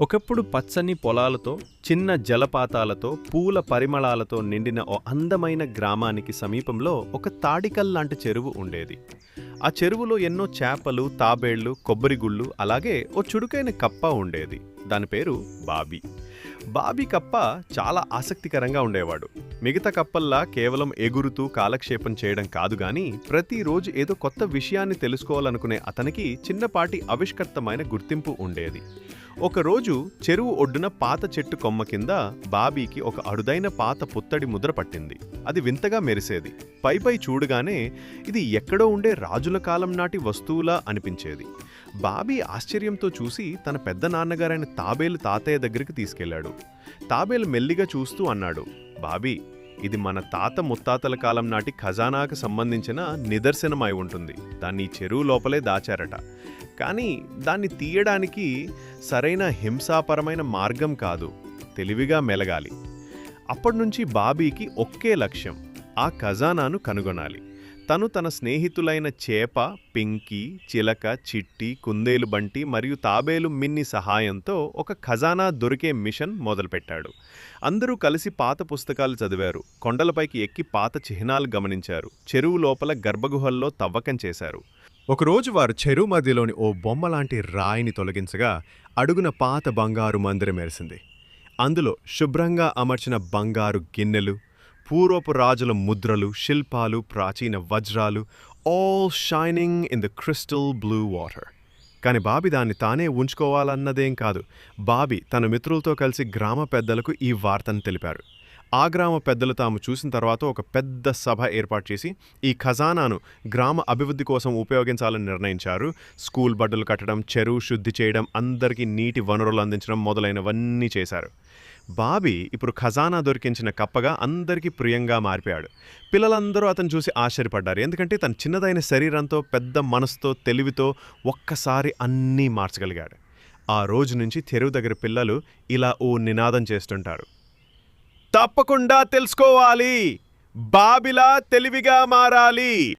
ఒకప్పుడు పచ్చని పొలాలతో చిన్న జలపాతాలతో పూల పరిమళాలతో నిండిన ఓ అందమైన గ్రామానికి సమీపంలో ఒక తాడికల్ లాంటి చెరువు ఉండేది. ఆ చెరువులో ఎన్నో చేపలు తాబేళ్ళు కొబ్బరిగుళ్ళు అలాగే ఓ చురుకైన కప్ప ఉండేది. దాని పేరు బాబీ. బాబీ కప్ప చాలా ఆసక్తికరంగా ఉండేవాడు. మిగతా కప్పల్లా కేవలం ఎగురుతూ కాలక్షేపం చేయడం కాదు గాని ప్రతిరోజు ఏదో కొత్త విషయాన్ని తెలుసుకోవాలనుకునే అతనికి చిన్నపాటి ఆవిష్కర్తమైన గుర్తింపు ఉండేది. ఒకరోజు చెరువు ఒడ్డున పాత చెట్టు కొమ్మ కింద బాబీకి ఒక అరుదైన పాత పుత్తడి ముద్ర పట్టింది. అది వింతగా మెరిసేది. పైపై చూడగానే ఇది ఎక్కడో ఉండే రాజుల కాలం నాటి వస్తువులా అనిపించేది. బాబీ ఆశ్చర్యంతో చూసి తన పెద్ద నాన్నగారైన తాబేలు తాతయ్య దగ్గరికి తీసుకెళ్ళాడు తాబేలు మెల్లిగా చూస్తూ అన్నాడు బాబీ ఇది మన తాత ముత్తాతల కాలం నాటి ఖజానాకు సంబంధించిన నిదర్శనమై ఉంటుంది. దాన్ని చెరువు లోపలే దాచారట. కానీ దాన్ని తీయడానికి సరైన హింసాపరమైన మార్గం కాదు. తెలివిగా మెలగాలి. అప్పటినుంచి బాబీకి ఒకే లక్ష్యం ఆ ఖజానాను కనుగొనాలి. తను తన స్నేహితులైన చేప పింకీ చిలక చిట్టి కుందేలు బంటి మరియు తాబేలు మిన్ని సహాయంతో ఒక ఖజానా దొరికే మిషన్ మొదలుపెట్టాడు. అందరూ కలిసి పాత పుస్తకాలు చదివారు. కొండలపైకి ఎక్కి పాత చిహ్నాలు గమనించారు. చెరువు లోపల గర్భగుహల్లో తవ్వకం చేశారు. ఒకరోజు వారు చెరువు మధ్యలోని ఓ బొమ్మలాంటి రాయిని తొలగించగా అడుగున పాత బంగారు మందిరం మెరిసింది. అందులో శుభ్రంగా అమర్చిన బంగారు గిన్నెలు పూర్వపు రాజుల ముద్రలు శిల్పాలు ప్రాచీన వజ్రాలు all shining in the crystal blue water కానీ బాబి దాన్ని తానే ఉంచుకోవాలన్నదేం కాదు. బాబి తన మిత్రులతో కలిసి గ్రామ పెద్దలకు ఈ వార్తను తెలిపారు. ఆ గ్రామ పెద్దలు తాము చూసిన తర్వాత ఒక పెద్ద సభ ఏర్పాటు చేసి ఈ ఖజానాను గ్రామ అభివృద్ధి కోసం ఉపయోగించాలని నిర్ణయించారు. స్కూల్ బడ్డలు కట్టడం చెరువు శుద్ధి చేయడం అందరికీ నీటి వనరులు అందించడం మొదలైనవన్నీ చేశారు. బాబీ ఇప్పుడు ఖజానా దొరికించిన కప్పగా అందరికీ ప్రియంగా మారిపోయాడు. పిల్లలందరూ అతను చూసి ఆశ్చర్యపడ్డారు. ఎందుకంటే తన చిన్నదైన శరీరంతో పెద్ద మనసుతో తెలివితో ఒక్కసారి అన్నీ మార్చగలిగాడు. ఆ రోజు నుంచి తెరువు దగ్గర పిల్లలు ఇలా ఓ నినాదం చేస్తుంటారు. తప్పకుండా తెలుసుకోవాలి. బాబిలా తెలివిగా మారాలి.